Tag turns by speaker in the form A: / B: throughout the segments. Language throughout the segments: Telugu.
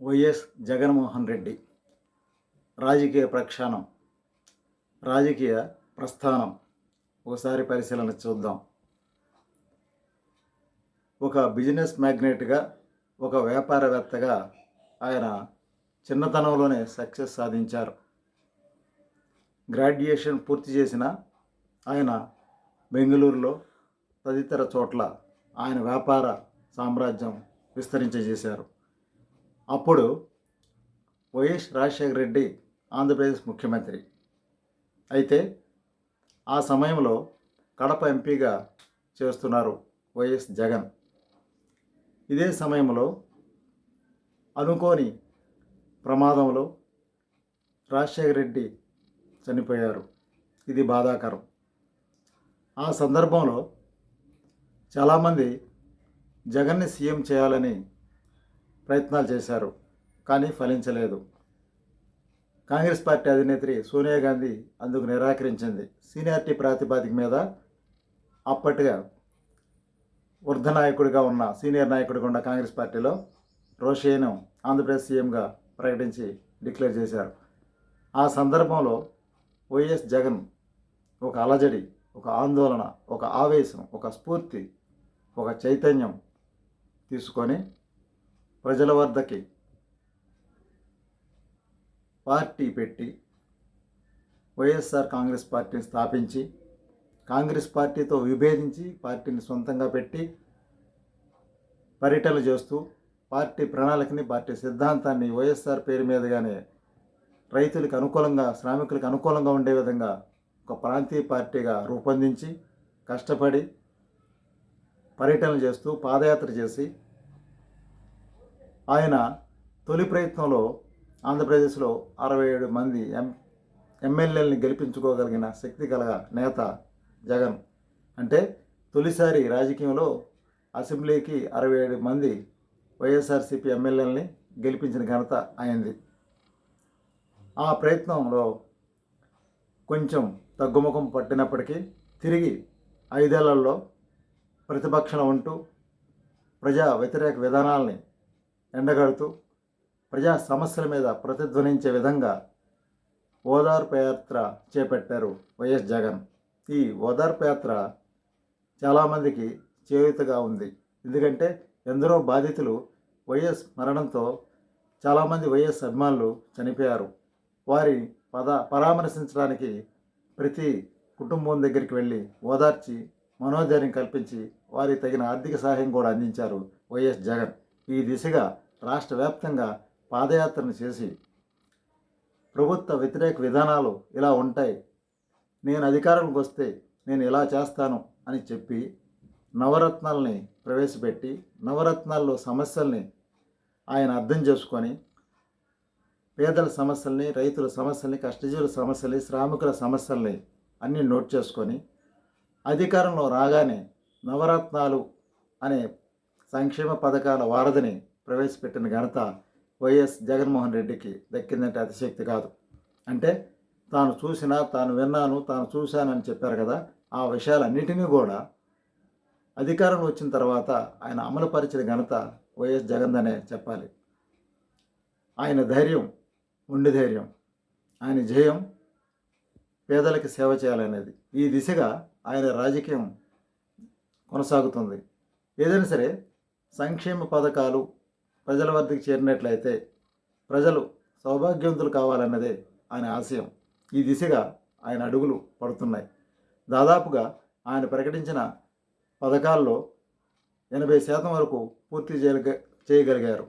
A: వైఎస్ జగన్మోహన్ రెడ్డి రాజకీయ ప్రక్షాళనం రాజకీయ ప్రస్థానం ఒకసారి పరిశీలన చూద్దాం. ఒక బిజినెస్ మ్యాగ్నెట్గా ఒక వ్యాపారవేత్తగా ఆయన చిన్నతనంలోనే సక్సెస్ సాధించారు. గ్రాడ్యుయేషన్ పూర్తి చేసిన ఆయన బెంగళూరులో తదితర చోట్ల ఆయన వ్యాపార సామ్రాజ్యం విస్తరించజేశారు అప్పుడు వైఎస్ రాజశేఖర రెడ్డి ఆంధ్రప్రదేశ్ ముఖ్యమంత్రి. అయితే ఆ సమయంలో కడప ఎంపీగా చేస్తున్నారు వైఎస్ జగన్. ఇదే సమయంలో అనుకోని ప్రమాదంలో రాజశేఖర రెడ్డి చనిపోయారు. ఇది బాధాకరం. ఆ సందర్భంలో చాలామంది జగన్ని సీఎం చేయాలని ప్రయత్నాలు చేశారు కానీ ఫలించలేదు. కాంగ్రెస్ పార్టీ అధినేత్రి సోనియా గాంధీ అందుకు నిరాకరించింది. సీనియారిటీ ప్రాతిపదిక మీద అప్పటిగా వృద్ధ నాయకుడిగా ఉన్న సీనియర్ నాయకుడిగా ఉన్న కాంగ్రెస్ పార్టీలో రోషేను ఆంధ్రప్రదేశ్ సీఎంగా ప్రకటించి డిక్లేర్ చేశారు. ఆ సందర్భంలో వైఎస్ జగన్ ఒక అలజడి ఒక ఆందోళన ఒక ఆవేశం ఒక స్ఫూర్తి ఒక చైతన్యం తీసుకొని ప్రజల వద్దకి పార్టీ పెట్టి వైఎస్ఆర్ కాంగ్రెస్ పార్టీని స్థాపించి కాంగ్రెస్ పార్టీతో విభేదించి పార్టీని సొంతంగా పెట్టి పర్యటనలు చేస్తూ పార్టీ ప్రణాళికని పార్టీ సిద్ధాంతాన్ని వైఎస్ఆర్ పేరు మీదుగానే రైతులకు అనుకూలంగా శ్రామికులకు అనుకూలంగా ఉండే విధంగా ఒక ప్రాంతీయ పార్టీగా రూపొందించి కష్టపడి పర్యటనలు చేస్తూ పాదయాత్ర చేసి ఆయన తొలి ప్రయత్నంలో ఆంధ్రప్రదేశ్లో అరవై ఏడు మంది ఎం ఎమ్మెల్యేలని గెలిపించుకోగలిగిన శక్తి కలగ నేత జగన్. అంటే తొలిసారి రాజకీయంలో అసెంబ్లీకి అరవై ఏడు మంది వైఎస్ఆర్సీపీ ఎమ్మెల్యేలని గెలిపించిన ఘనత అయింది ఆ ప్రయత్నంలో కొంచెం తగ్గుముఖం పట్టినప్పటికీ తిరిగి ఐదేళ్ళలో ప్రతిపక్షంలో ఉంటూ ప్రజా వ్యతిరేక విధానాల్ని ఎండగడుతూ ప్రజా సమస్యల మీద ప్రతిధ్వనించే విధంగా ఓదార్పు యాత్ర చేపట్టారు వైఎస్ జగన్. ఈ ఓదార్పు యాత్ర చాలామందికి చేయుతగా ఉంది. ఎందుకంటే ఎందరో బాధితులు వైఎస్ మరణంతో చాలామంది వైఎస్ అభిమానులు చనిపోయారు. వారి పద పరామర్శించడానికి ప్రతి కుటుంబం దగ్గరికి వెళ్ళి ఓదార్చి మనోధైర్యం కల్పించి వారికి తగిన ఆర్థిక సహాయం కూడా అందించారు వైఎస్ జగన్. ఈ దిశగా రాష్ట్ర వ్యాప్తంగా పాదయాత్రను చేసి ప్రభుత్వ వ్యతిరేక విధానాలు ఇలా ఉంటాయి. నేను అధికారంలోకి వస్తే నేను ఇలా చేస్తాను అని చెప్పి నవరత్నాలని ప్రవేశపెట్టి నవరత్నాల్లో సమస్యల్ని ఆయన అర్థం చేసుకొని పేదల సమస్యల్ని రైతుల సమస్యల్ని కష్టజీవుల సమస్యల్ని శ్రామికుల సమస్యల్ని అన్నీ నోట్ చేసుకొని అధికారంలో రాగానే నవరత్నాలు అనే సంక్షేమ పథకాల వారధిని ప్రవేశపెట్టిన ఘనత వైఎస్ జగన్మోహన్ రెడ్డికి దక్కిందంటే అతిశక్తి కాదు. అంటే తాను చూసినా తాను విన్నాను తాను చూశానని చెప్పారు కదా ఆ విషయాలన్నిటినీ కూడా అధికారం వచ్చిన తర్వాత ఆయన అమలుపరిచిన ఘనత వైఎస్ జగన్దనే చెప్పాలి. ఆయన ధైర్యం ఉండి ధైర్యం ఆయన జయం పేదలకి సేవ చేయాలనేది. ఈ దిశగా ఆయన రాజకీయం కొనసాగుతుంది. ఏదైనా సరే సంక్షేమ పథకాలు ప్రజల వద్దకు చేరినట్లయితే ప్రజలు సౌభాగ్యవంతులు కావాలన్నదే ఆయన ఆశయం. ఈ దిశగా ఆయన అడుగులు పడుతున్నాయి. దాదాపుగా ఆయన ప్రకటించిన పథకాల్లో ఎనభై శాతం వరకు పూర్తి చేయగ చేయగలిగారు.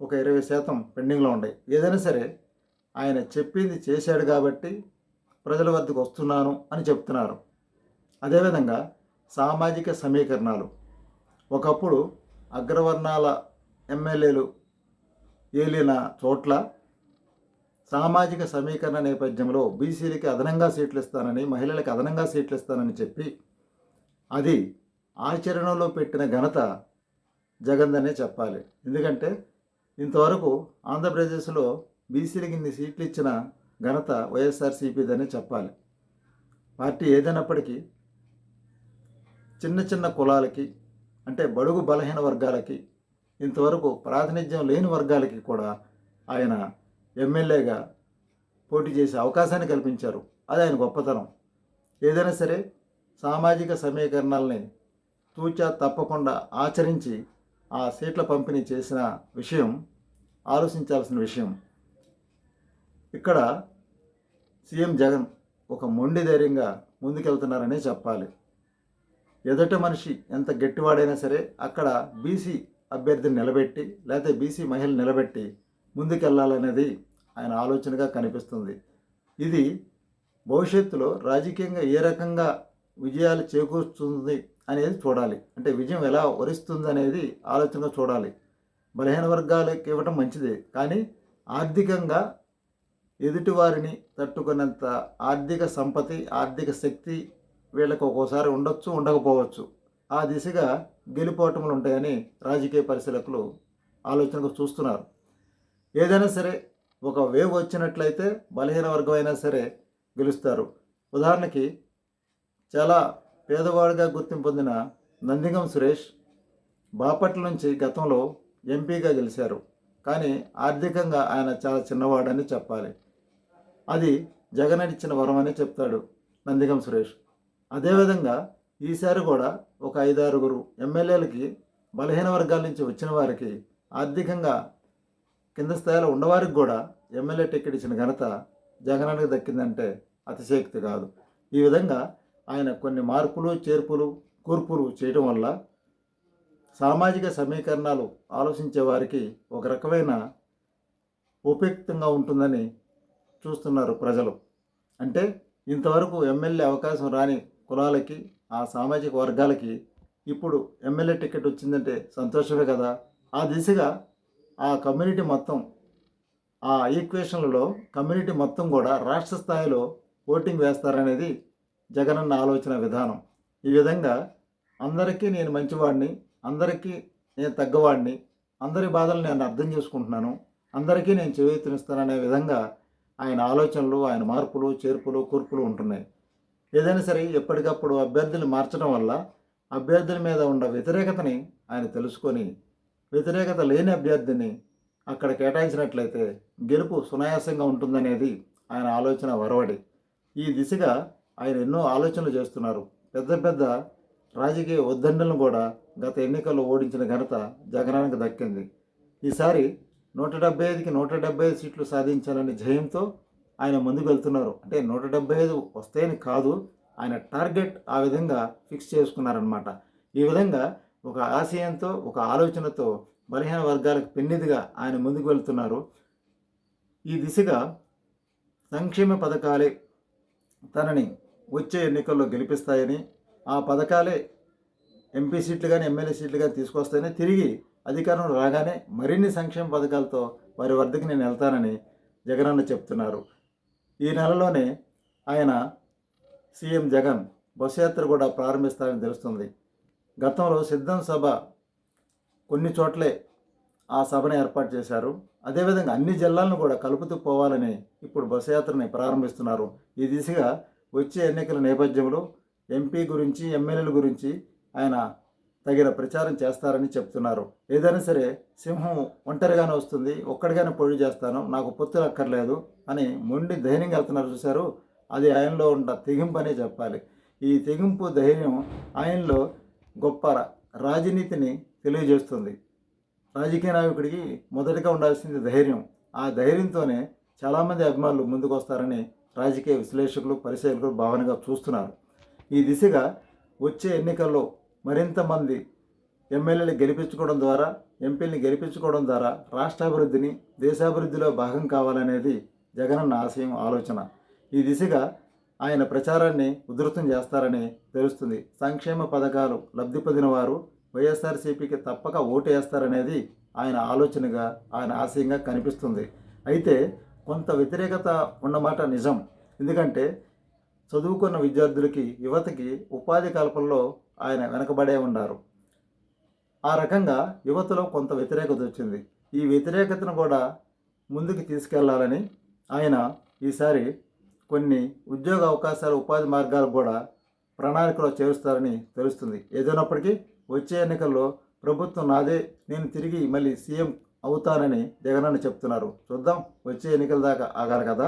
A: ఒక ఇరవై శాతం పెండింగ్లో ఉన్నాయి ఏదైనా సరే ఆయన చెప్పింది చేశాడు కాబట్టి ప్రజల వద్దకు వస్తున్నాను అని చెప్తున్నారు. అదేవిధంగా సామాజిక సమీకరణాలు. ఒకప్పుడు అగ్రవర్ణాల ఎమ్మెల్యేలు ఏలిన చోట్ల సామాజిక సమీకరణ నేపథ్యంలో బీసీలకి అదనంగా సీట్లు ఇస్తానని మహిళలకు అదనంగా సీట్లు ఇస్తానని చెప్పి అది ఆచరణలో పెట్టిన ఘనత జగందనే చెప్పాలి. ఎందుకంటే ఇంతవరకు ఆంధ్రప్రదేశ్లో బీసీలకి ఇన్ని సీట్లు ఇచ్చిన ఘనత వైఎస్ఆర్సీపీదనే చెప్పాలి. పార్టీ ఏదైనప్పటికీ చిన్న చిన్న కులాలకి అంటే బడుగు బలహీన వర్గాలకి ఇంతవరకు ప్రాతినిధ్యం లేని వర్గాలకి కూడా ఆయన ఎమ్మెల్యేగా పోటీ చేసే అవకాశాన్ని కల్పించారు. అది ఆయన గొప్పతనం. ఏదైనా సరే సామాజిక సమీకరణాలని తూచా తప్పకుండా ఆచరించి ఆ సీట్ల పంపిణీ చేసిన విషయం ఆలోచించాల్సిన విషయం. ఇక్కడ సీఎం జగన్ ఒక మొండి ధైర్యంగా ముందుకెళ్తున్నారనే చెప్పాలి. ఎదుట మనిషి ఎంత గట్టివాడైనా సరే అక్కడ బీసీ అభ్యర్థిని నిలబెట్టి లేకపోతే బీసీ మహిళ నిలబెట్టి ముందుకెళ్ళాలనేది ఆయన ఆలోచనగా కనిపిస్తుంది. ఇది భవిష్యత్తులో రాజకీయంగా ఏ రకంగా విజయాలు చేకూరుస్తుంది అనేది చూడాలి. అంటే విజయం ఎలా వరిస్తుంది అనేది ఆలోచనగా చూడాలి. బలహీన వర్గాలకు ఇవ్వటం మంచిదే కానీ ఆర్థికంగా ఎదుటివారిని తట్టుకున్నంత ఆర్థిక సంపత్తి ఆర్థిక శక్తి వీళ్ళకి ఒక్కోసారి ఉండొచ్చు ఉండకపోవచ్చు. ఆ దిశగా గెలుపోటములు ఉంటాయని రాజకీయ పరిశీలకులు ఆలోచనకు చూస్తున్నారు. ఏదైనా సరే ఒక వేవ్ వచ్చినట్లయితే బలహీన వర్గం అయినా సరే గెలుస్తారు. ఉదాహరణకి చాలా పేదవాడిగా గుర్తింపు పొందిన నందిగం సురేష్ బాపట్ల నుంచి గతంలో ఎంపీగా గెలిచారు. కానీ ఆర్థికంగా ఆయన చాలా చిన్నవాడని చెప్పాలి. అది జగన్ ఇచ్చిన వరం అని చెప్తాడు నందిగం సురేష్. అదేవిధంగా ఈసారి కూడా ఒక ఐదారుగురు ఎమ్మెల్యేలకి బలహీన వర్గాల నుంచి వచ్చిన వారికి ఆర్థికంగా కింద స్థాయిలో ఉన్నవారికి కూడా ఎమ్మెల్యే టికెట్ ఇచ్చిన ఘనత జగనానికి దక్కిందంటే అతిశయోక్తి కాదు. ఈ విధంగా ఆయన కొన్ని మార్పులు చేర్పులు కూర్పులు చేయడం వల్ల సామాజిక సమీకరణాలు ఆలోచించే వారికి ఒక రకమైన ఉపయుక్తంగా ఉంటుందని చూస్తున్నారు ప్రజలు. అంటే ఇంతవరకు ఎమ్మెల్యే అవకాశం రాని కులాలకి ఆ సామాజిక వర్గాలకి ఇప్పుడు ఎమ్మెల్యే టికెట్ వచ్చిందంటే సంతోషమే కదా? ఆ దిశగా ఆ కమ్యూనిటీ మొత్తం ఆ ఈక్వేషన్లలో కమ్యూనిటీ మొత్తం కూడా రాష్ట్ర స్థాయిలో ఓటింగ్ వేస్తారనేది జగనన్న ఆలోచన విధానం. ఈ విధంగా అందరికీ నేను మంచివాడిని అందరికీ నేను తగ్గవాడిని అందరి బాధలు నేను అర్థం చేసుకుంటున్నాను అందరికీ నేను చేయూతనిస్తాననే విధంగా ఆయన ఆలోచనలు ఆయన మార్పులు చేర్పులు కూర్పులు ఉంటున్నాయి. ఏదైనా సరే ఎప్పటికప్పుడు అభ్యర్థులు మార్చడం వల్ల అభ్యర్థుల మీద ఉన్న వ్యతిరేకతని ఆయన తెలుసుకొని వ్యతిరేకత లేని అభ్యర్థిని అక్కడ కేటాయించినట్లయితే గెలుపు సునాయాసంగా ఉంటుందనేది ఆయన ఆలోచన వరవడి. ఈ దిశగా ఆయన ఎన్నో ఆలోచనలు చేస్తున్నారు. పెద్ద పెద్ద రాజకీయ ఉద్దండలను కూడా గత ఎన్నికల్లో ఓడించిన ఘనత జగనానికి దక్కింది. ఈసారి నూట డెబ్బై ఐదుకి నూట డెబ్బై ఐదు సీట్లు సాధించాలనే జయంతో ఆయన ముందుకు వెళ్తున్నారు. అంటే నూట డెబ్బై ఐదు వస్తాయని కాదు ఆయన టార్గెట్ ఆ విధంగా ఫిక్స్ చేసుకున్నారనమాట ఈ విధంగా ఒక ఆశయంతో ఒక ఆలోచనతో బలహీన వర్గాలకు పెన్నిదిగా ఆయన ముందుకు వెళ్తున్నారు. ఈ దిశగా సంక్షేమ పథకాలే తనని వచ్చే ఎన్నికల్లో గెలిపిస్తాయని ఆ పథకాలే ఎంపీ సీట్లు కానీ ఎమ్మెల్యే సీట్లు కానీ తీసుకొస్తాయని తిరిగి అధికారం రాగానే మరిన్ని సంక్షేమ పథకాలతో వారి వద్దకు నేను వెళ్తానని జగనన్న చెప్తున్నారు. ఈ నెలలోనే ఆయన సీఎం జగన్ బస్సు యాత్ర కూడా ప్రారంభిస్తారని తెలుస్తుంది. గతంలో సిద్ధం సభ కొన్ని చోట్లే ఆ సభను ఏర్పాటు చేశారు. అదేవిధంగా అన్ని జిల్లాలను కూడా కలుపుతూ పోవాలని ఇప్పుడు బస్సు యాత్రని ప్రారంభిస్తున్నారు. ఈ దిశగా వచ్చే ఎన్నికల నేపథ్యంలో ఎంపీ గురించి ఎమ్మెల్యేల గురించి ఆయన తగిన ప్రచారం చేస్తారని చెప్తున్నారు. ఏదైనా సరే సింహం ఒంటరిగానే వస్తుంది ఒక్కడిగానే పొడి చేస్తాను నాకు పొత్తులు అక్కర్లేదు అని మొండి ధైర్యంగా వెళ్తున్నారు చూశారు. అది ఆయనలో ఉన్న తెగింపు అనే చెప్పాలి. ఈ తెగింపు ధైర్యం ఆయనలో గొప్ప రాజనీతిని తెలియజేస్తుంది. రాజకీయ నాయకుడికి మొదటిగా ఉండాల్సింది ధైర్యం. ఆ ధైర్యంతోనే చాలామంది అభిమానులు ముందుకు వస్తారని రాజకీయ విశ్లేషకులు పరిశీలకులు భావనగా చూస్తున్నారు. ఈ దిశగా వచ్చే ఎన్నికల్లో మరింత మంది ఎమ్మెల్యేలు గెలిపించుకోవడం ద్వారా ఎంపీలని గెలిపించుకోవడం ద్వారా రాష్ట్రాభివృద్ధిని దేశాభివృద్ధిలో భాగం కావాలనేది జగనన్న ఆశయం ఆలోచన. ఈ దిశగా ఆయన ప్రచారాన్ని ఉధృతం చేస్తారని తెలుస్తుంది. సంక్షేమ పథకాలు లబ్ధి పొందిన వారు వైఎస్ఆర్సీపీకి తప్పక ఓటు వేస్తారనేది ఆయన ఆలోచనగా ఆయన ఆశయంగా కనిపిస్తుంది. అయితే కొంత వ్యతిరేకత ఉన్నమాట నిజం. ఎందుకంటే చదువుకున్న విద్యార్థులకి యువతకి ఉపాధి కల్పనలో ఆయన వెనకబడే ఉన్నారు ఆ రకంగా యువతలో కొంత వ్యతిరేకత వచ్చింది. ఈ వ్యతిరేకతను కూడా ముందుకు తీసుకెళ్ళాలని ఆయన ఈసారి కొన్ని ఉద్యోగ అవకాశాలు ఉపాధి మార్గాలు కూడా ప్రణాళికలో చేరుస్తారని తెలుస్తుంది. ఏదైనప్పటికీ వచ్చే ఎన్నికల్లో ప్రభుత్వం నాదే నేను తిరిగి మళ్ళీ సీఎం అవుతానని జగనన్న చెప్తున్నారు. చూద్దాం వచ్చే ఎన్నికల దాకా ఆగాలి కదా.